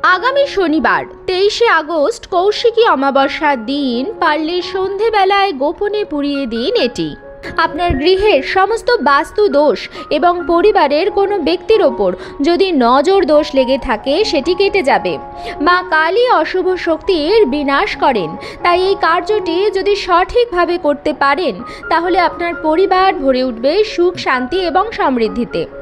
আগামী শনিবার, তেইশে আগস্ট, কৌশিকী অমাবস্যার দিন, পারলে সন্ধেবেলায় গোপনে পুড়িয়ে দিন এটি। আপনার গৃহের সমস্ত বাস্তু দোষ এবং পরিবারের কোনো ব্যক্তির ওপর যদি নজর দোষ লেগে থাকে, সেটি কেটে যাবে। মা কালী অশুভ শক্তির বিনাশ করেন। তাই এই কার্যটি যদি সঠিকভাবে করতে পারেন, তাহলে আপনার পরিবার ভরে উঠবে সুখ, শান্তি এবং সমৃদ্ধিতে।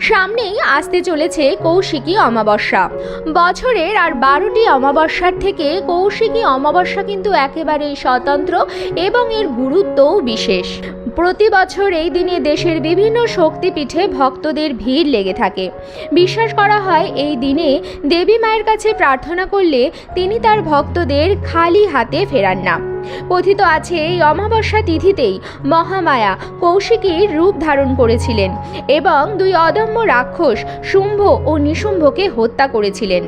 সামনেই আসতে চলেছে কৌশিকী অমাবস্যা। বছরের আর বারোটি অমাবস্যার থেকে কৌশিকী অমাবস্যা কিন্তু একেবারেই স্বতন্ত্র এবং এর গুরুত্বও বিশেষ। প্রতি বছর এই দিনে দেশের বিভিন্ন শক্তিপীঠে ভক্তদের ভিড় লেগে থাকে। বিশ্বাস করা হয় এই দিনে দেবী মায়ের কাছে প্রার্থনা করলে তিনি তার ভক্তদের খালি হাতে ফেরান না। কথিত আছে, এই অমাবস্যা তিথিতেই মহামায়া কৌশিকীর রূপ ধারণ করেছিলেন এবং দুই অদম্য রাক্ষস শুম্ভ ও নিশুম্ভকে হত্যা করেছিলেন।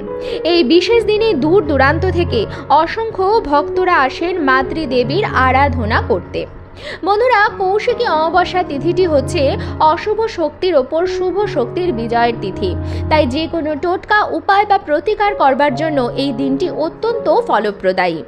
এই বিশেষ দিনে দূর দূরান্ত থেকে অসংখ্য ভক্তরা আসেন মাতৃদেবীর আরাধনা করতে। বন্ধুরা কৌশিকী অমাবস্যা তিথিটি হচ্ছে অশুভ শক্তির ওপর শুভ শক্তির বিজয়ের তিথি। তাই যে কোনো টোটকা, উপায় বা প্রতিকার করবার জন্য এই দিনটি অত্যন্ত ফলপ্রদায়ী।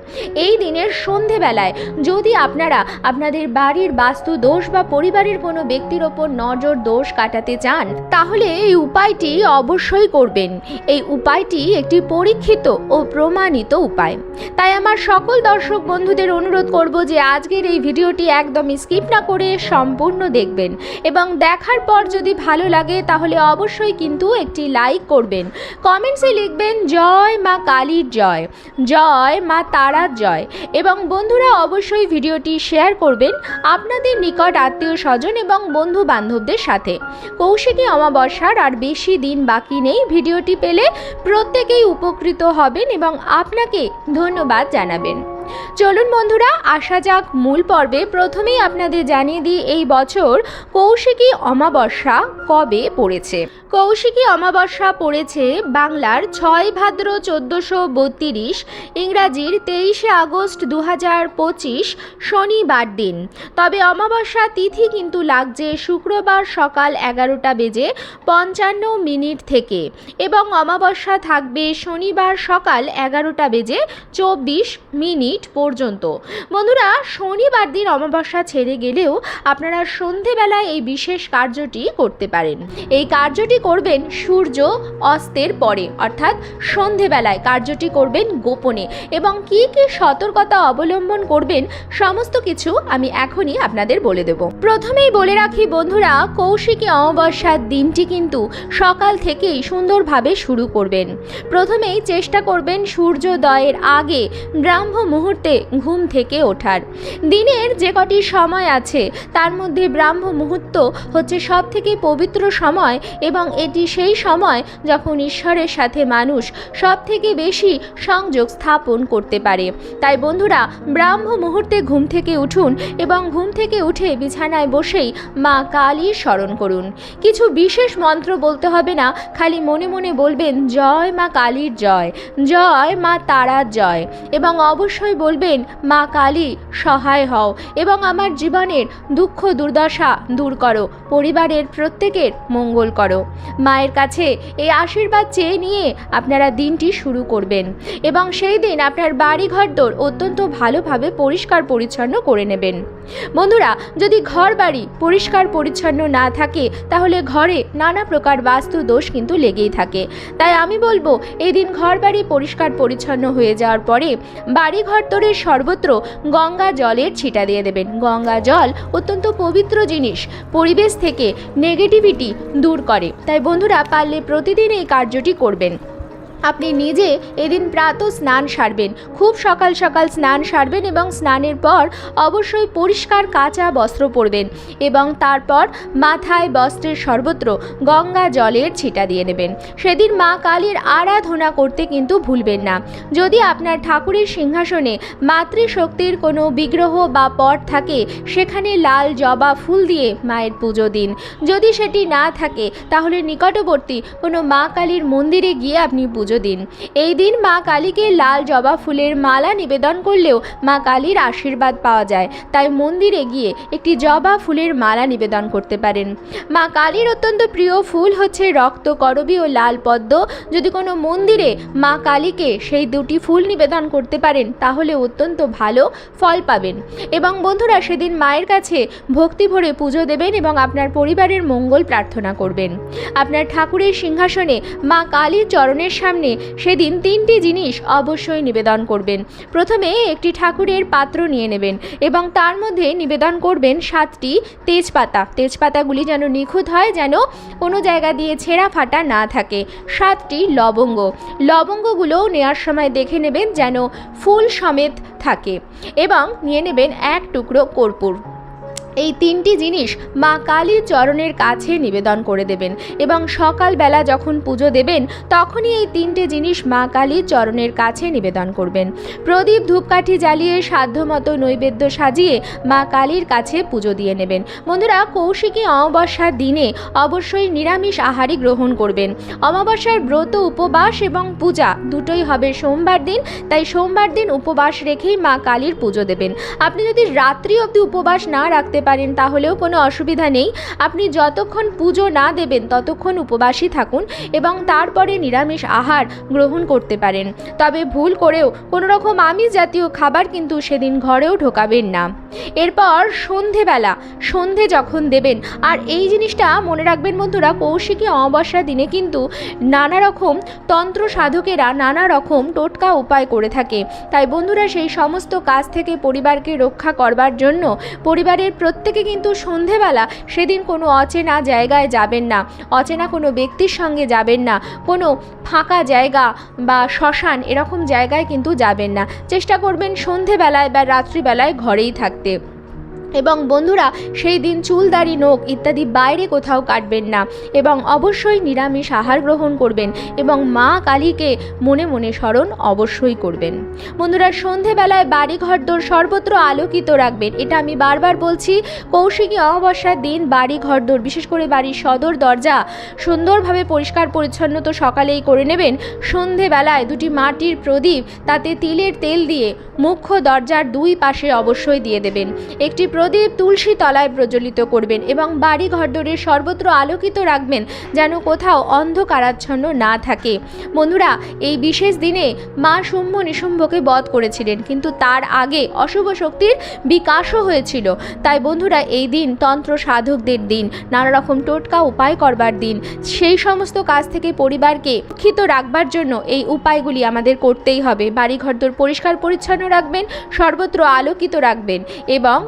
এই দিনের সন্ধেবেলায় যদি আপনারা আপনাদের বাড়ির বাস্তু দোষ বা পরিবারের কোনো ব্যক্তির ওপর নজর দোষ কাটাতে চান, তাহলে এই উপায়টি অবশ্যই করবেন। এই উপায়টি একটি পরীক্ষিত ও প্রমাণিত উপায়। তাই আমার সকল দর্শক বন্ধুদের অনুরোধ করব যে আজকের এই ভিডিওটি একদম স্কিপ না করে সম্পূর্ণ দেখবেন। এবং দেখার পর যদি ভালো লাগে, তাহলে অবশ্যই কিন্তু একটি লাইক করবেন। কমেন্টসে লিখবেন, জয় মা কালীর জয় জয় মা তারার জয়। এবং বন্ধুরা অবশ্যই ভিডিওটি শেয়ার করবেন আপনাদের নিকট আত্মীয় স্বজন এবং বন্ধু বান্ধবদের সাথে। কৌশিকী অমাবস্যার আর বেশি দিন বাকি নেই, ভিডিওটি পেলে প্রত্যেকেই উপকৃত হবেন এবং আপনাকে ধন্যবাদ জানাবেন। চলুন বন্ধুরা, আসা যাক মূল পর্বে। প্রথমেই আপনাদের জানিয়ে দিই, এই বছর কৌশিকী অমাবস্যা কবে পড়েছে? কৌশিকী অমাবস্যা পড়েছে বাংলার ছয় ভাদ্র চোদ্দোশো বত্রিশ, ইংরাজির তেইশে আগস্ট দু হাজার পঁচিশ শনিবার দিন। তবে অমাবস্যা তিথি কিন্তু লাগছে শুক্রবার সকাল এগারোটা বেজে পঞ্চান্ন মিনিট থেকে এবং অমাবস্যা থাকবে শনিবার সকাল এগারোটা বেজে চব্বিশ মিনিট পর্যন্ত। বন্ধুরা, শনিবার দিন অমাবস্যা ছেড়ে গেলেও আপনারা সন্ধেবেলায় এই বিশেষ কার্যটি করতে পারেন। এই কার্যটি করবেন সূর্য অস্তের পরে, অর্থাৎ সন্ধেবেলায়। কার্যটি করবেন গোপনে। এবং কি কি সতর্কতা অবলম্বন করবেন, সমস্ত কিছু আমি এখনই আপনাদের বলে দেব। প্রথমেই বলে রাখি বন্ধুরা, কৌশিকী অমাবস্যার দিনটি কিন্তু সকাল থেকেই সুন্দরভাবে শুরু করবেন। প্রথমেই চেষ্টা করবেন সূর্যোদয়ের আগে ব্রাহ্ম মুহূর্তে ঘুম থেকে ওঠার। দিনের যে কটি সময় আছে, তার মধ্যে ব্রাহ্ম মুহূর্ত হচ্ছে সব থেকে পবিত্র সময় এবং এটি সেই সময় যখন ঈশ্বরের সাথে মানুষ সব থেকে বেশি সংযোগ স্থাপন করতে পারে। তাই বন্ধুরা, ব্রাহ্ম মুহূর্তে ঘুম থেকে উঠুন এবং ঘুম থেকে উঠে বিছানায় বসেই মা কালীর স্মরণ করুন। কিছু বিশেষ মন্ত্র বলতে হবে না, খালি মনে মনে বলবেন, জয় মা কালীর জয় জয় মা তারার জয়। এবং অবশ্যই বলবেন, মা কালী, সহায় হও এবং আমার জীবনের দুঃখ দুর্দশা দূর করো, পরিবারের প্রত্যেকের মঙ্গল করো। মায়ের কাছে এই আশীর্বাদ চেয়ে নিয়ে আপনারা দিনটি শুরু করবেন এবং সেই দিন আপনার বাড়ি ঘরদোর অত্যন্ত ভালোভাবে পরিষ্কার পরিচ্ছন্ন করে নেবেন। বন্ধুরা, যদি ঘর বাড়ি পরিষ্কার পরিচ্ছন্ন না থাকে, তাহলে ঘরে নানা প্রকার বাস্তু দোষ কিন্তু লেগেই থাকে। তাই আমি বলব, এই দিন ঘর বাড়ি পরিষ্কার পরিচ্ছন্ন হয়ে যাওয়ার পরে বাড়ি তোরের সর্বত্র গঙ্গা জলের ছিটা দিয়ে দেবেন। গঙ্গা জল অত্যন্ত পবিত্র জিনিস। পরিবেশ থেকে নেগেটিভিটি দূর করে। তাই বন্ধুরা, পারলে প্রতিদিন এই কার্যটি করবেন। আপনি নিজে এদিন প্রাত স্নান সারবেন। খুব সকাল সকাল স্নান সারবেন এবং স্নানের পর অবশ্যই পরিষ্কার কাঁচা বস্ত্র পরবেন এবং তারপর মাথায় বস্ত্রের সর্বত্র গঙ্গা জলের ছিটা দিয়ে নেবেন সেদিন মা কালীর আরাধনা করতে কিন্তু ভুলবেন না। যদি আপনার ঠাকুরের সিংহাসনে মাতৃশক্তির কোনো বিগ্রহ বা পট থাকে, সেখানে লাল জবা ফুল দিয়ে মায়ের পুজো দিন। যদি সেটি না থাকে, তাহলে নিকটবর্তী কোনো মা কালীর মন্দিরে গিয়ে আপনি পুজো দিন এই দিন মা কালীকে লাল জবা ফুলের মালা নিবেদন করলেও মা কালীর আশীর্বাদ পাওয়া যায়। তাই মন্দিরে গিয়ে একটি জবা ফুলের মালা নিবেদন করতে পারেন। মা কালীর অত্যন্ত প্রিয় ফুল হচ্ছে রক্ত, করবী ও লাল পদ্ম। যদি কোনো মন্দিরে মা কালীকে সেই দুটি ফুল নিবেদন করতে পারেন, তাহলে অত্যন্ত ভালো ফল পাবেন। এবং বন্ধুরা, সেদিন মায়ের কাছে ভক্তি ভরে পুজো দেবেন এবং আপনার পরিবারের মঙ্গল প্রার্থনা করবেন। আপনার ঠাকুরের সিংহাসনে মা কালীর চরণের সামনে সেদিন তিনটি জিনিস অবশ্যই নিবেদন করবেন। প্রথমে একটি ঠাকুরের পাত্র নিয়ে নেবেন এবং তার মধ্যে নিবেদন করবেন সাতটি তেজপাতা। তেজপাতাগুলি যেন নিখুঁত হয়, যেন কোনো জায়গা দিয়ে ছেঁড়া ফাটা না থাকে। সাতটি লবঙ্গ। লবঙ্গগুলোও নেওয়ার সময় দেখে নেবেন যেন ফুল সমেত থাকে এবং নিয়ে নেবেন এক টুকরো কর্পূর। এই তিনটি জিনিস মা কালীর চরণের কাছে নিবেদন করে দেবেন এবং সকালবেলা যখন পুজো দেবেন, তখনই এই তিনটে জিনিস মা কালীর চরণের কাছে নিবেদন করবেন। প্রদীপ ধূপকাঠি জ্বালিয়ে সাধ্যমতো নৈবেদ্য সাজিয়ে মা কালীর কাছে পুজো দিয়ে নেবেন। বন্ধুরা, কৌশিকী অমাবস্যার দিনে অবশ্যই নিরামিষ আহারই গ্রহণ করবেন। অমাবস্যার ব্রত, উপবাস এবং পূজা দুটোই হবে সোমবার দিন, তাই সোমবার দিন উপবাস রেখেই মা কালীর পুজো দেবেন। আপনি যদি রাত্রি অবধি উপবাস না রাখতে পারেন, তাহলেও কোনো অসুবিধা নেই। আপনি যতক্ষণ পুজো না দেবেন, ততক্ষণ উপবাসী থাকুন এবং তারপরে নিরামিষ আহার গ্রহণ করতে পারেন। তবে ভুল করেও কোনো রকম আমিষ জাতীয় খাবার কিন্তু সেদিন ঘরেও ঢোকাবেন না। এরপর সন্ধেবেলা, সন্ধে যখন দেবেন, আর এই জিনিসটা মনে রাখবেন বন্ধুরা কৌশিকী অমাবস্যার দিনে কিন্তু নানা রকম তন্ত্র সাধকেরা নানা রকম টোটকা উপায় করে থাকে। তাই বন্ধুরা, সেই সমস্ত কাজ থেকে পরিবারকে রক্ষা করবার জন্য পরিবারের প্রত্যেকে কিন্তু সন্ধেবেলা সেদিন কোনো অচেনা জায়গায় যাবেন না, অচেনা কোনো ব্যক্তির সঙ্গে যাবেন না, কোনো ফাঁকা জায়গা বা শ্মশান এরকম জায়গায় কিন্তু যাবেন না। চেষ্টা করবেন সন্ধেবেলায় বা রাত্রিবেলায় ঘরেই থাকতে। এবং বন্ধুরা, সেই দিন চুল, দাড়ি, নোখ ইত্যাদি বাইরে কোথাও কাটবেন না এবং অবশ্যই নিরামিষ আহার গ্রহণ করবেন এবং মা কালীকে মনে মনে স্মরণ অবশ্যই করবেন। বন্ধুরা, সন্ধেবেলায় বাড়ি ঘরদোর সর্বত্র আলোকিত রাখবেন। এটা আমি বারবার বলছি, কৌশিকী অমাবস্যার দিন বাড়ি ঘরদোর বিশেষ করে বাড়ির সদর দরজা সুন্দরভাবে পরিষ্কার পরিচ্ছন্ন তো সকালেই করে নেবেন। সন্ধেবেলায় দুটি মাটির প্রদীপ, তাতে তিলের তেল দিয়ে মুখ্য দরজার দুই পাশে অবশ্যই দিয়ে দেবেন। একটি প্রদীপ তুলসী তলায় প্রজ্বলিত করবেন এবং বাড়ি ঘরদোরের সর্বত্র আলোকিত রাখবেন যেন কোথাও অন্ধকারাচ্ছন্ন না থাকে। বন্ধুরা, এই বিশেষ দিনে মা শুম্ভ নিশুম্ভকে বধ করেছিলেন, কিন্তু তার আগে অশুভ শক্তির বিকাশও হয়েছিল। তাই বন্ধুরা, এই দিন তন্ত্র সাধকদের দিন নানা রকম টোটকা উপায় করবার দিন। সেই সমস্ত কাজ থেকে পরিবারকে রক্ষিত রাখবার জন্য এই উপায়গুলি আমাদের করতেই হবে। বাড়ি ঘরদোর পরিষ্কার পরিচ্ছন্ন রাখবেন, সর্বত্র আলোকিত রাখবেন এবং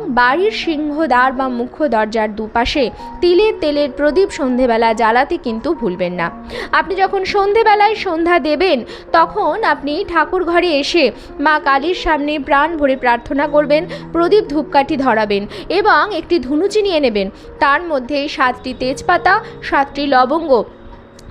বাড়ির সিংহদ্বার বা মুখ্য দরজার দুপাশে তিলের তেলের প্রদীপ সন্ধেবেলা জ্বালাতে কিন্তু ভুলবেন না। আপনি যখন সন্ধেবেলায় সন্ধ্যা দেবেন, তখন আপনি ঠাকুর ঘরে এসে মা কালীর সামনে প্রাণ ভরে প্রার্থনা করবেন, প্রদীপ ধূপকাঠি ধরাবেন এবং একটি ধুনুচি নিয়ে নেবেন। তার মধ্যে সাতটি তেজপাতা, সাতটি লবঙ্গ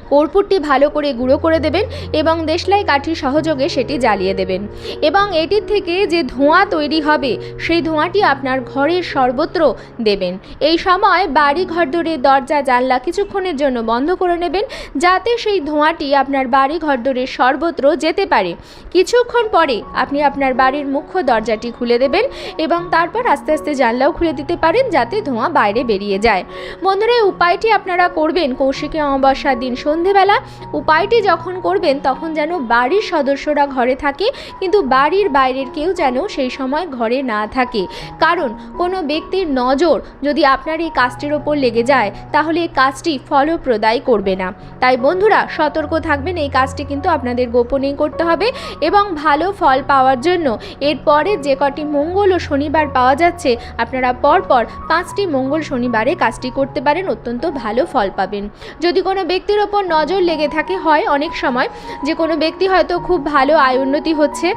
কর্পূরটি ভালো করে গুঁড়ো করে দেবেন এবং দেশলাই কাঠির সহযোগে সেটি জ্বালিয়ে দেবেন। এবং এটির থেকে যে ধোঁয়া তৈরি হবে, সেই ধোঁয়াটি আপনার ঘরের সর্বত্র দেবেন। এই সময় বাড়ি ঘরদোরের দরজা, জানলা কিছুক্ষণের জন্য বন্ধ করে নেবেন, যাতে সেই ধোঁয়াটি আপনার বাড়ি ঘরদোরের সর্বত্র যেতে পারে। কিছুক্ষণ পরে আপনি আপনার বাড়ির মুখ্য দরজাটি খুলে দেবেন এবং তারপর আস্তে আস্তে জানলাও খুলে দিতে পারেন, যাতে ধোঁয়া বাইরে বেরিয়ে যায়। বন্ধুরা, এই উপায়টি আপনারা করবেন কৌশিকী অমাবস্যার দিন সন্ধেবেলা উপায়টি যখন করবেন, তখন যেন বাড়ির সদস্যরা ঘরে থাকে, কিন্তু বাড়ির বাইরের কেউ যেন সেই সময় ঘরে না থাকে। কারণ, কোনো ব্যক্তির নজর যদি আপনার এই কাজটির ওপর লেগে যায়, তাহলে এই কাজটি ফলপ্রদায় করবে না। তাই বন্ধুরা, সতর্ক থাকবেন, এই কাজটি কিন্তু আপনাদের গোপনেই করতে হবে এবং ভালো ফল পাওয়ার জন্য। এরপরে যে কটি মঙ্গল ও শনিবার পাওয়া যাচ্ছে, আপনারা পরপর পাঁচটি মঙ্গল শনিবারে কাজটি করতে পারেন, অত্যন্ত ভালো ফল পাবেন। যদি কোনো ব্যক্তির ওপর নজর লেগে থাকে হয় অনেক সময় যে কোনো ব্যক্তি হয়তো খুব ভালো আয় উন্নতি হচ্ছে।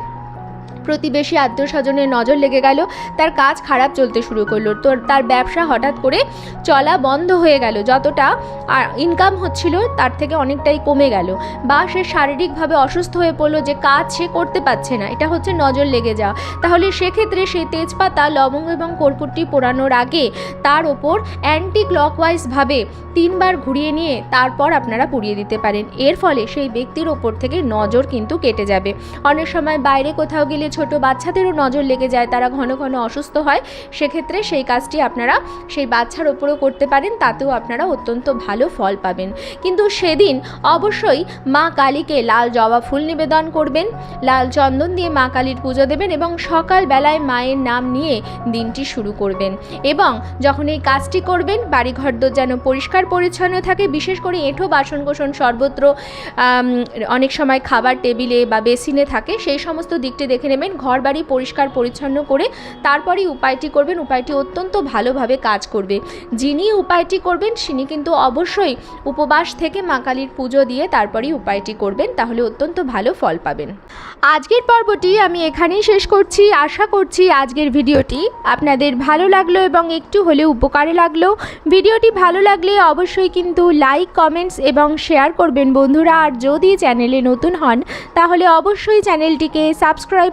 প্রতিবেশী আত্মীয় স্বজনের নজর লেগে গেল, তার কাজ খারাপ চলতে শুরু করল। তো তার ব্যবসা হঠাৎ করে চলা বন্ধ হয়ে গেল। যতটা ইনকাম হচ্ছিল তার থেকে অনেকটাই কমে গেল। বা সে শারীরিকভাবে অসুস্থ হয়ে পড়ল যে কাজ সে করতে পারছে না, এটা হচ্ছে নজর লেগে যাওয়া। তাহলে সেক্ষেত্রে সেই তেজপাতা, লবঙ্গ এবং কর্পূরটি পোড়ানোর আগে তার ওপর অ্যান্টি ক্লকওয়াইজভাবে তিনবার ঘুরিয়ে নিয়ে তারপর আপনারা পুড়িয়ে দিতে পারেন। এর ফলে সেই ব্যক্তির ওপর থেকে নজর কিন্তু কেটে যাবে। অনেক সময় বাইরে কোথাও গেলে ছোট বাচ্চাদেরও নজর লেগে যায় তারা ঘন ঘন অসুস্থ হয়, সেক্ষেত্রে সেই কাজটি আপনারা সেই বাচ্চার ওপরও করতে পারেন, তাতেও আপনারা অত্যন্ত ভালো ফল পাবেন। কিন্তু সেদিন অবশ্যই মা কালীকে লাল জবা ফুল নিবেদন করবেন, লাল চন্দন দিয়ে মা কালীর পুজো দেবেন এবং সকালবেলায় মায়ের নাম নিয়ে দিনটি শুরু করবেন। এবং যখন এই কাজটি করবেন, বাড়িঘর দোর যেন পরিষ্কার পরিচ্ছন্ন থাকে, বিশেষ করে এঁঠো বাসন কোসন সর্বত্র অনেক সময় খাবার টেবিলে বা বেসিনে থাকে, সেই সমস্ত দিকটি দেখে নেবেন। ঘর বাড়ি পরিষ্কার পরিচ্ছন্ন করে তারপরেই উপায়টি করবেন, উপায়টি অত্যন্ত ভালোভাবে কাজ করবে। যিনি উপায়টি করবেন তিনি কিন্তু অবশ্যই উপবাস থেকে মা কালীর পুজো দিয়ে তারপরেই উপায়টি করবেন, তাহলে অত্যন্ত ভালো ফল পাবেন। আজকের পর্বটি আমি এখানেই শেষ করছি। আশা করছি আজকের ভিডিওটি আপনাদের ভালো লাগল এবং একটু হলেও উপকারে লাগল। ভিডিওটি ভালো লাগলে অবশ্যই কিন্তু লাইক, কমেন্টস এবং শেয়ার করবেন বন্ধুরা। আর যদি চ্যানেলে নতুন হন, তাহলে অবশ্যই চ্যানেলটিকে সাবস্ক্রাইব